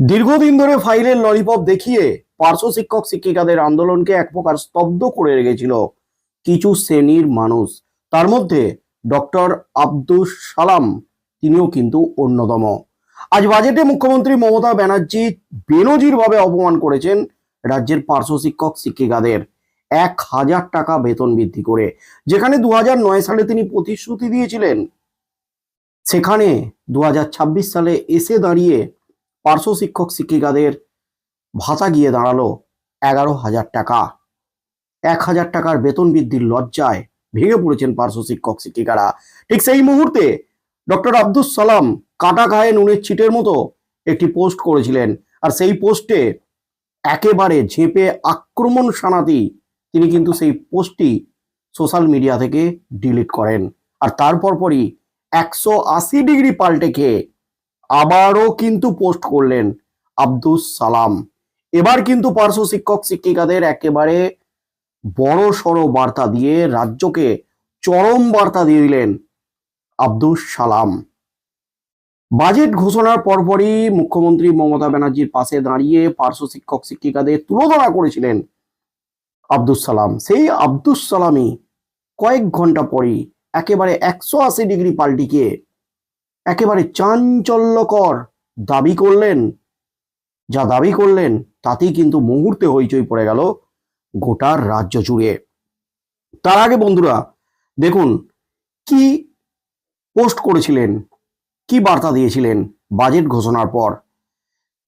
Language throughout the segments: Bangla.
দীর্ঘদিন ধরে ফাইলের ললিপপ দেখিয়ে পার্শ্ব শিক্ষক শিক্ষিকাদের আন্দোলনকে এক প্রকার স্তব্ধ করে রেখেছিল কিছু শ্রেণির মানুষ। তার মধ্যে ডক্টর আব্দুস সালাম, তিনিও কিন্তু অন্যতম। আজ বাজেটে মুখ্যমন্ত্রী মমতা ব্যানার্জি বেনজিরভাবে অপমান করেছেন রাজ্যের পার্শ্ব শিক্ষক শিক্ষিকাদের। এক হাজার টাকা বেতন বৃদ্ধি করে, যেখানে দু নয় সালে তিনি প্রতিশ্রুতি দিয়েছিলেন। সেখানে দু হাজার ছাব্বিশ সালে এসে দাঁড়িয়ে পার্শ্ব শিক্ষক শিক্ষিকাদের ভাতা গিয়ে দাঁড়াল এগারো হাজার টাকা। এক হাজার টাকার বেতন বৃদ্ধির লজ্জায় ভেঙে পড়েছেন পার্শ্ব শিক্ষক শিক্ষিকারা। ঠিক সেই মুহূর্তে ডক্টর আব্দুস সালাম কাটা গায়ে নুনের ছিটের মতো একটি পোস্ট করেছিলেন আর সেই পোস্টে একেবারে ঝেঁপে আক্রমণ শানাতি তিনি কিন্তু সেই পোস্টটি সোশ্যাল মিডিয়া থেকে ডিলিট করেন। আর তারপর পরই একশো আশি ডিগ্রি পাল্টে খেয়ে আবারও কিন্তু পোস্ট করলেন আব্দুস সালাম। এবার কিন্তু পার্শ্ব শিক্ষক শিক্ষিকাদের একেবারে বড় সড়ো বার্তা দিয়ে রাজ্যকে চরম বার্তা দিয়ে দিলেন আব্দুস সালাম। বাজেট ঘোষণার পরপরই মুখ্যমন্ত্রী মমতা ব্যানার্জির পাশে দাঁড়িয়ে পার্শ্ব শিক্ষক শিক্ষিকাদের তুলোধনা করেছিলেন আব্দুস সালাম। সেই আব্দুস সালামই কয়েক ঘণ্টা পরই একেবারে একশো আশি ডিগ্রি পাল্টিকে একেবারে চাঞ্চল্যকর দাবি করলেন। যা দাবি করলেন, তাতেই কিন্তু মুহূর্তে হইচই পড়ে গেল গোটার রাজ্য জুড়ে। তার আগে বন্ধুরা, দেখুন, কি পোস্ট করেছিলেন, কি বার্তা দিয়েছিলেন বাজেট ঘোষণার পর?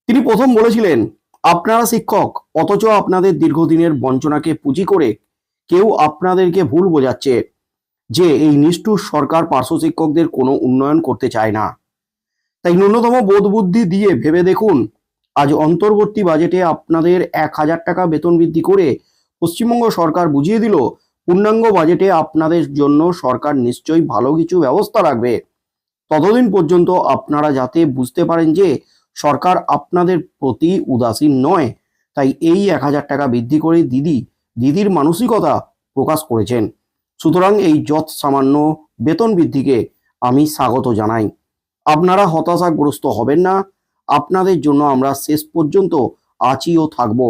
তিনি প্রথম বলেছিলেন, আপনারা শিক্ষক, অথচ আপনাদের দীর্ঘদিনের বঞ্চনাকে পুঁজি করে কেউ আপনাদেরকে ভুল বোঝাচ্ছে। যে এই নিষ্ঠুর সরকার পার্শ্ব শিক্ষকদের কোনো উন্নয়ন করতে চায় না। তাই ন্যূনতম বোধ বুদ্ধি দিয়ে ভেবে দেখুন, আজ অন্তর্বর্তী বাজেটে আপনাদের এক হাজার টাকা বেতন বৃদ্ধি করে পশ্চিমবঙ্গ সরকার বুঝিয়ে দিল, পূর্ণাঙ্গ বাজেটে আপনাদের জন্য সরকার নিশ্চয়ই ভালো কিছু ব্যবস্থা রাখবে। ততদিন পর্যন্ত আপনারা যাতে বুঝতে পারেন যে সরকার আপনাদের প্রতি উদাসীন নয়, তাই এই এক হাজার টাকা বৃদ্ধি করে দিদি, দিদির মানসিকতা প্রকাশ করেছেন। সুতরাং এই যৎ সামান্য বেতন বৃদ্ধিকে আমি স্বাগত জানাই। আপনারা হতাশাগ্রস্ত হবেন না, আপনাদের জন্য আমরা শেষ পর্যন্ত আছি ও থাকব।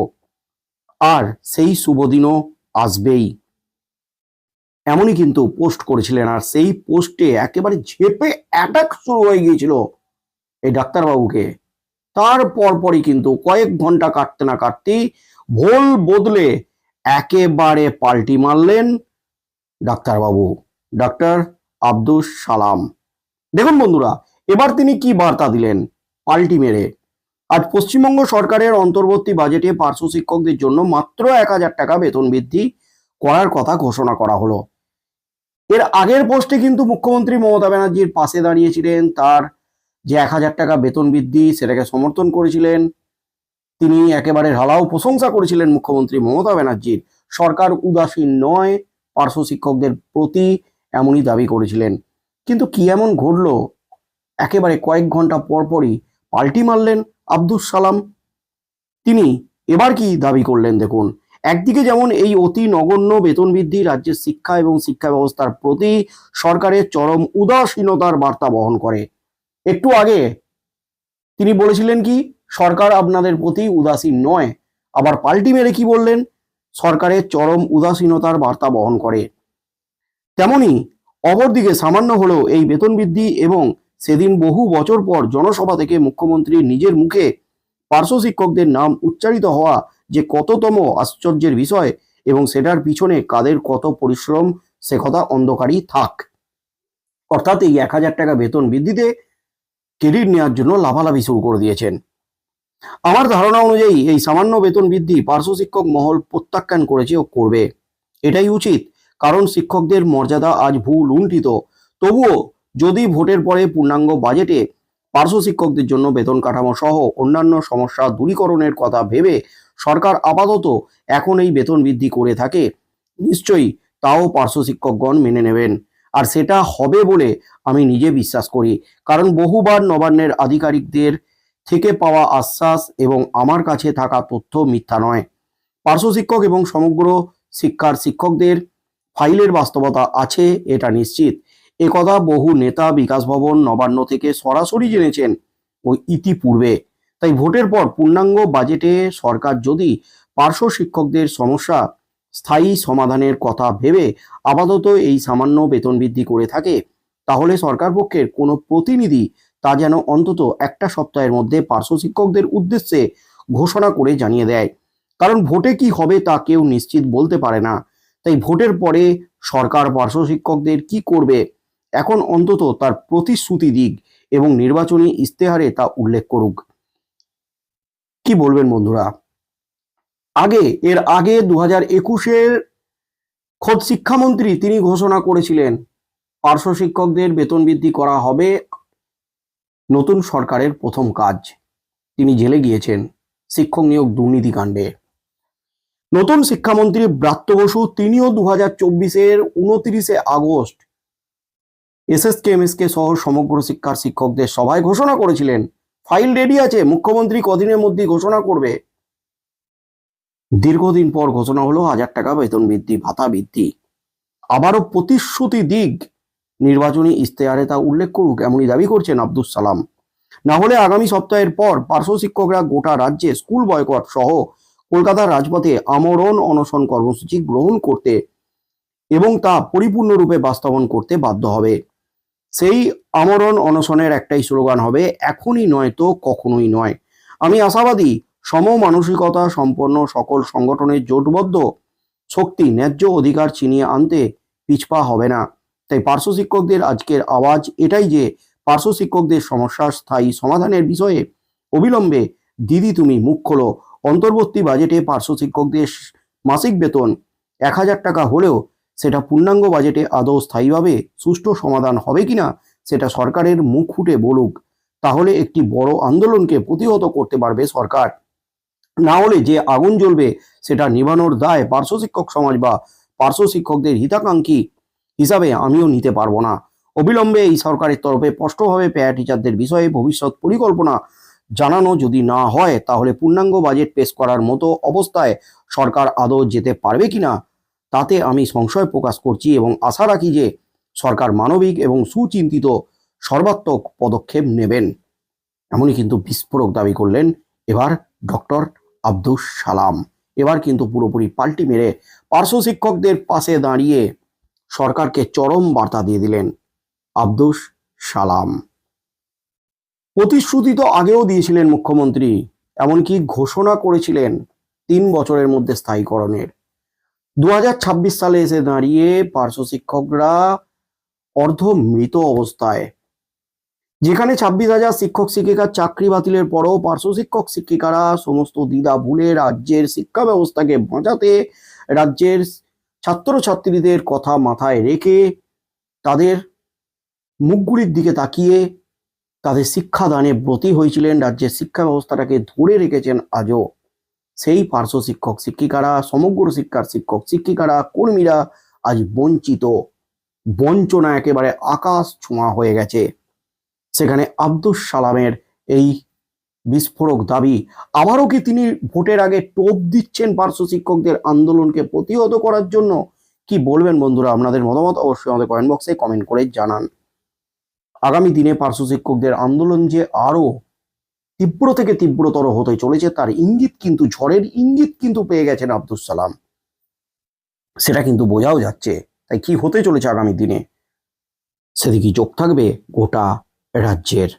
আর সেই শুভদিনও আসবেই। এমনই কিন্তু পোস্ট করেছিলেন, আর সেই পোস্টে একেবারে ঝেপে অ্যাটাক শুরু হয়ে গিয়েছিল এই ডাক্তারবাবুকে। তার পরপরই কিন্তু কয়েক ঘণ্টা কাটতে না কাটতেই ভোল বদলে একেবারে পাল্টি মারলেন। ডাক্তারবাবু। ডাক্তার আব্দুস সালাম। দেখুন বন্ধুরা, এবার তিনি কি বার্তা দিলেন পাল্টি মেরে আজ পশ্চিমবঙ্গ সরকারের অন্তর্বর্তী বাজেটে পার্শ্ব শিক্ষকদের জন্য মাত্র এক হাজার টাকা বেতন বৃদ্ধি করার কথা ঘোষণা করা হলো। এর আগের পোস্টে কিন্তু মুখ্যমন্ত্রী মমতা ব্যানার্জির পাশে দাঁড়িয়েছিলেন। তার যে এক হাজার টাকা বেতন বৃদ্ধি সেটাকে সমর্থন করেছিলেন। তিনি একেবারে ঢালাও প্রশংসা করেছিলেন মুখ্যমন্ত্রী মমতা ব্যানার্জির। সরকার উদাসীন নয় পার্শ্ব শিক্ষকদের প্রতি এমনই দাবি করেছিলেন। কিন্তু কি এমন ঘটলো? একেবারে কয়েক ঘণ্টা পরপরই পাল্টি মারলেন আব্দুস সালাম। তিনি এবার কি দাবি করলেন দেখুন। একদিকে যেমন এই অতি নগণ্য বেতন বৃদ্ধি রাজ্যের শিক্ষা এবং শিক্ষা ব্যবস্থার প্রতি সরকারের চরম উদাসীনতার বার্তা বহন করে। একটু আগে তিনি বলেছিলেন কি, সরকার আপনাদের প্রতি উদাসীন নয়, আবার পাল্টি মেরে কি বললেন? সরকারের চরম উদাসীনতার বার্তা বহন করে। তেমনি অপরদিকে সামান্য হলেও এই বেতন বৃদ্ধি এবং সেদিন বহু বছর পর জনসভা থেকে মুখ্যমন্ত্রী নিজের মুখে পার্শ্ব শিক্ষকদের নাম উচ্চারিত হওয়া যে কততম আশ্চর্যের বিষয় এবং সেটার পিছনে কাদের কত পরিশ্রম, সে কথা অন্ধকারই থাক। অর্থাৎ এই এক হাজার টাকা বেতন বৃদ্ধিতে ক্রেডিট নেওয়ার জন্য লাভালাভি শুরু করে দিয়েছেন। আমার ধারণা অনুযায়ী এই সামান্য বেতন বৃদ্ধি পার্শ্ব শিক্ষক মহল প্রত্যাখ্যান করেছে ও করবে। এটাই উচিত, কারণ শিক্ষকদের মর্যাদা আজ ভুল লুণ্ঠিত তবুও যদি ভোটের পরে পূর্ণাঙ্গ বাজেটে পার্শ্ব শিক্ষকদের জন্য বেতন কাঠামো সহ অন্যান্য সমস্যা দূরীকরণের কথা ভেবে সরকার আপাতত এখন এই বেতন বৃদ্ধি করে থাকে, নিশ্চয়ই তাও পার্শ্ব শিক্ষকগণ মেনে নেবেন। আর সেটা হবে বলে আমি নিজে বিশ্বাস করি, কারণ বহুবার নবান্নের আধিকারিকদের থেকে পাওয়া আশ্বাস এবং আমার কাছে থাকা তথ্য মিথ্যা নয়। পার্শ্ব শিক্ষক এবং সমগ্র শিক্ষার শিক্ষকদের ফাইলের বাস্তবতা আছে, এটা নিশ্চিত। একথা বহু নেতা বিকাশ ভবন নবান্ন থেকে সরাসরি জেনেছেন ওই ইতিপূর্বে। তাই ভোটের পর পূর্ণাঙ্গ বাজেটে সরকার যদি পার্শ্ব শিক্ষকদের সমস্যা, স্থায়ী সমাধানের কথা ভেবে আপাতত এই সামান্য বেতন বৃদ্ধি করে থাকে, তাহলে সরকার পক্ষের কোনো প্রতিনিধি তা যেন অন্তত একটা সপ্তাহের মধ্যে পার্শ্ব শিক্ষকদের উদ্দেশ্যে ঘোষণা করে জানিয়ে দেয়। কারণ ভোটে কি হবে তা কেউ নিশ্চিত বলতে পারে না। তাই ভোটের পরে সরকার পার্শ্ব শিক্ষকদের কি করবে? এখন অন্তত তার প্রতিশ্রুতি দিক এবং নির্বাচনী ইস্তেহারে তা উল্লেখ করুক। কি বলবেন বন্ধুরা? আগে, এর আগে দু হাজার একুশের খোদ শিক্ষামন্ত্রী তিনি ঘোষণা করেছিলেন, পার্শ্ব শিক্ষকদের বেতন বৃদ্ধি করা হবে নতুন সরকারের প্রথম কাজ। তিনি জেলে গিয়েছেন, শিক্ষক নিয়োগ দুর্নীতিকাণ্ডে নতুন শিক্ষামন্ত্রী ব্রাত্য বসু তিনিও দু হাজার চব্বিশের উনত্রিশে আগস্ট এসএসকে, এমএসকে সহ সমগ্র শিক্ষার শিক্ষকদের সভায় ঘোষণা করেছিলেন। ফাইল রেডি আছে, মুখ্যমন্ত্রী কদিনের মধ্যে ঘোষণা করবে। দীর্ঘদিন পর ঘোষণা হলো হাজার টাকা বেতন বৃদ্ধি, ভাতা বৃদ্ধি। আবারও প্রতিশ্রুতি দিক নির্বাচনী ইস্তেহারে তা উল্লেখ করুক, এমনই দাবি করছেন আব্দুল সালাম। না হলে আগামী সপ্তাহের পর পার্শ্ব শিক্ষকরা গোটা রাজ্যে স্কুল বয়কট সহ কলকাতার রাজপথে আমরণ অনশন কর্মসূচি গ্রহণ করতে এবং তা পরিপূর্ণরূপে বাস্তবায়ন করতে বাধ্য হবে। সেই আমরণ অনশনের একটাই স্লোগান হবে, এখনই নয় তো কখনোই নয়। আমি আশাবাদী, সম মানসিকতা সম্পন্ন সকল সংগঠনের জোটবদ্ধ শক্তি ন্যায্য অধিকার ছিনিয়ে আনতে পিছপা হবে না। তাই পার্শ্ব শিক্ষকদের আজকের আওয়াজ এটাই যে পার্শ্ব শিক্ষকদের সমস্যার স্থায়ী সমাধানের বিষয়ে অবিলম্বে, দিদি তুমি মুখ খোলো। অন্তর্বর্তী বাজেটে পার্শ্ব শিক্ষকদের মাসিক বেতন এক হাজার টাকা হলেও সেটা পূর্ণাঙ্গ বাজেটে আদৌ স্থায়ীভাবে সুষ্ঠু সমাধান হবে কিনা সেটা সরকারের মুখ ফুটে বলুক। তাহলে একটি বড় আন্দোলনকে প্রতিহত করতে পারবে সরকার। না হলে যে আগুন জ্বলবে সেটা নিভানোর দায় পার্শ্ব শিক্ষক সমাজ বা পার্শ্ব শিক্ষকদের হিতাকাঙ্ক্ষী হিসাবে আমিও নিতে পারব না। অবিলম্বে এই সরকারের তরফে স্পষ্টভাবে প্যারা টিচারদের বিষয়ে ভবিষ্যৎ পরিকল্পনা জানানো যদি না হয়, তাহলে পূর্ণাঙ্গ বাজেট পেশ করার মতো অবস্থায় সরকার আদৌ যেতে পারবে কিনা, তাতে আমি সংশয় প্রকাশ করছি এবং আশা রাখি যে সরকার মানবিক এবং সুচিন্তিত সর্বাত্মক পদক্ষেপ নেবেন। এমনই কিন্তু বিস্ফোরক দাবি করলেন এবার ডক্টর আব্দুস সালাম। এবার কিন্তু পুরোপুরি পাল্টি মেরে পার্শ্ব শিক্ষকদের পাশে দাঁড়িয়ে সরকারকে চরম বার্তা দিয়ে দিলেন আব্দুস সালাম। প্রতিশ্রুতি তো আগেও দিয়েছিলেন মুখ্যমন্ত্রী, এমনকি ঘোষণা করেছিলেন তিন বছরের মধ্যে স্থায়ীকরণের। দু সালে এসে দাঁড়িয়ে পার্শ্ব শিক্ষকরা অর্ধ মৃত অবস্থায়। যেখানে ছাব্বিশ হাজার শিক্ষক শিক্ষিকার চাকরি বাতিলের পরও পার্শ্ব শিক্ষক শিক্ষিকারা সমস্ত দ্বিধা ভুলে রাজ্যের শিক্ষা ব্যবস্থাকে বাঁচাতে রাজ্যের ছাত্রছাত্রীদের কথা মাথায় রেখে তাদের মুখগুলির দিকে তাকিয়ে তাদের শিক্ষাদানে ব্রতী হয়েছিলেন, রাজ্যের শিক্ষা ব্যবস্থাটাকে ধরে রেখেছেন আজও। সেই পার্শ্ব শিক্ষক শিক্ষিকারা, সমগ্র শিক্ষার শিক্ষক শিক্ষিকারা, কর্মীরা আজ বঞ্চিত। বঞ্চনা একেবারে আকাশ ছোঁয়া হয়ে গেছে। সেখানে আব্দুস সালামের এই বিস্ফোরক দাবি। আবারও কি তিনি ভোটের আগে টোপ দিচ্ছেন পার্শ্ব শিক্ষকদের আন্দোলনকে প্রতিহত করার জন্য? কি বলবেন বন্ধুরা? আপনাদের মতামত অবশ্যই আমাদের কমেন্ট বক্সে কমেন্ট করে জানান। আগামী দিনে পার্শ্ব শিক্ষকদের আন্দোলন যে আরও তীব্র থেকে তীব্রতর হতে চলেছে, তার ইঙ্গিত কিন্তু, ঝড়ের ইঙ্গিত কিন্তু পেয়ে গেছেন আব্দুল সালাম। সেটা কিন্তু বোঝাও যাচ্ছে। তাই কি হতে চলেছে আগামী দিনে? সেদিকে চোখ থাকবে গোটা রাজ্যের?